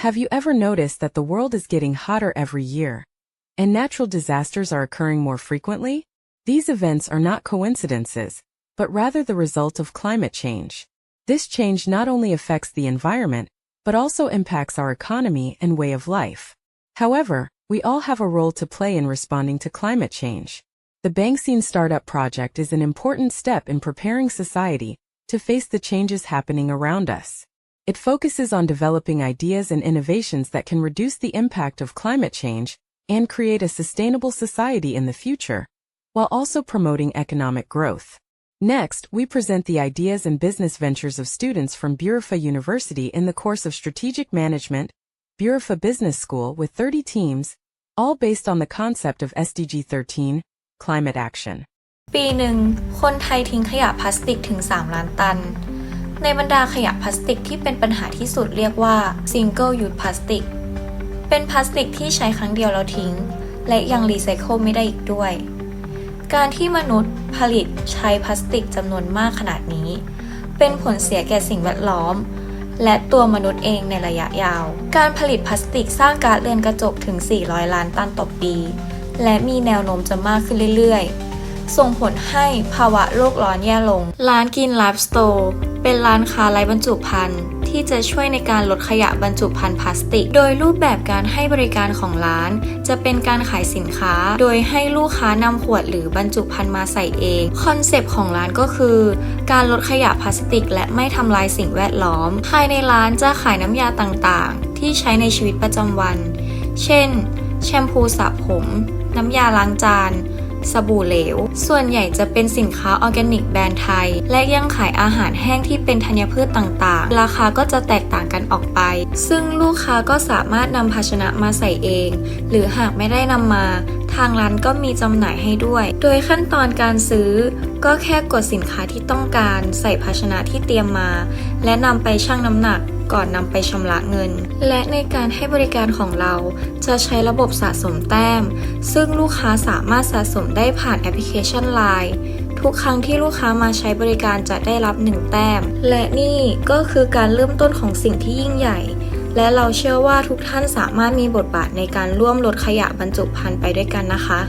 Have you ever noticed that the world is getting hotter every year? And natural disasters are occurring more frequently? These events are not coincidences, but rather the result of climate change. This change not only affects the environment, but also impacts our economy and way of life. However, we all have a role to play in responding to climate change. The Bangsine Startup Project is an important step in preparing society to face the changes happening around us. It focuses on developing ideas and innovations that can reduce the impact of climate change and create a sustainable society in the future, while also promoting economic growth. Next, we present the ideas and business ventures of students from Burifa University in the course of Strategic Management, Burifa Business School with 30 teams, all based on the concept of SDG 13, climate action. ปีหนึ่ง คนไทยทิ้งขยะพลาสติกถึง 3 ล้านตัน ในบรรดาขยะพลาสติกที่เป็นปัญหาที่สุดเรียกว่า single use plastic เป็นพลาสติกที่ใช้ครั้งเดียวแล้วทิ้ง และยังรีไซเคิลไม่ได้อีกด้วย การที่มนุษย์ผลิตใช้พลาสติกจำนวนมากขนาดนี้ เป็นผลเสียแก่สิ่งแวดล้อม และตัวมนุษย์เองในระยะยาว การผลิตพลาสติกสร้างก๊าซเรือนกระจกถึง 400 ล้านตันต่อปี และมีแนวโน้มจะมากขึ้นเรื่อยๆ ส่งผลให้ภาวะโลกร้อนแย่ลง ร้านกินไลฟ์สโตร์เป็นร้านค้าไร้บรรจุภัณฑ์ที่จะช่วยในการลดขยะบรรจุภัณฑ์พลาสติก โดยรูปแบบการให้บริการของร้าน จะเป็นการขายสินค้า โดยให้ลูกค้านำขวดหรือบรรจุภัณฑ์มาใส่เอง คอนเซปต์ของร้านก็คือ การลดขยะพลาสติก และไม่ทำลายสิ่งแวดล้อม ภายในร้านจะขายน้ำยาต่างๆ ที่ใช้ในชีวิตประจำวัน เช่น แชมพูสระผม น้ำยาล้างจาน สบู่เหลว ส่วนใหญ่จะเป็นสินค้าออร์แกนิกแบรนด์ไทย และยังขายอาหารแห้งที่เป็นธัญพืชต่างๆ ราคาก็จะแตกต่างกันออกไป ซึ่งลูกค้าก็สามารถนำภาชนะมาใส่เอง หรือหากไม่ได้นำมาางร้านก็มีจำหน่ายให้ด้วย โดยขั้นตอนการซื้อ ก็แค่กดสินค้าที่ต้องการใส่ภาชนะที่เตรียมมา และนำไปชั่งน้ำหนักก่อนนำไปชำระเงิน และในการให้บริการของเราจะใช้ระบบสะสมแต้ม ซึ่งลูกค้าสามารถสะสมได้ผ่านแอปพลิเคชัน Line ทุกครั้งที่ลูกค้ามาใช้บริการจะได้รับ 1 แต้ม และนี่ก็คือการเริ่มต้นของสิ่งที่ยิ่งใหญ่ และเราเชื่อว่าทุกท่านสามารถมีบทบาทในการร่วมลดขยะบรรจุภัณฑ์ไปด้วยกันนะคะ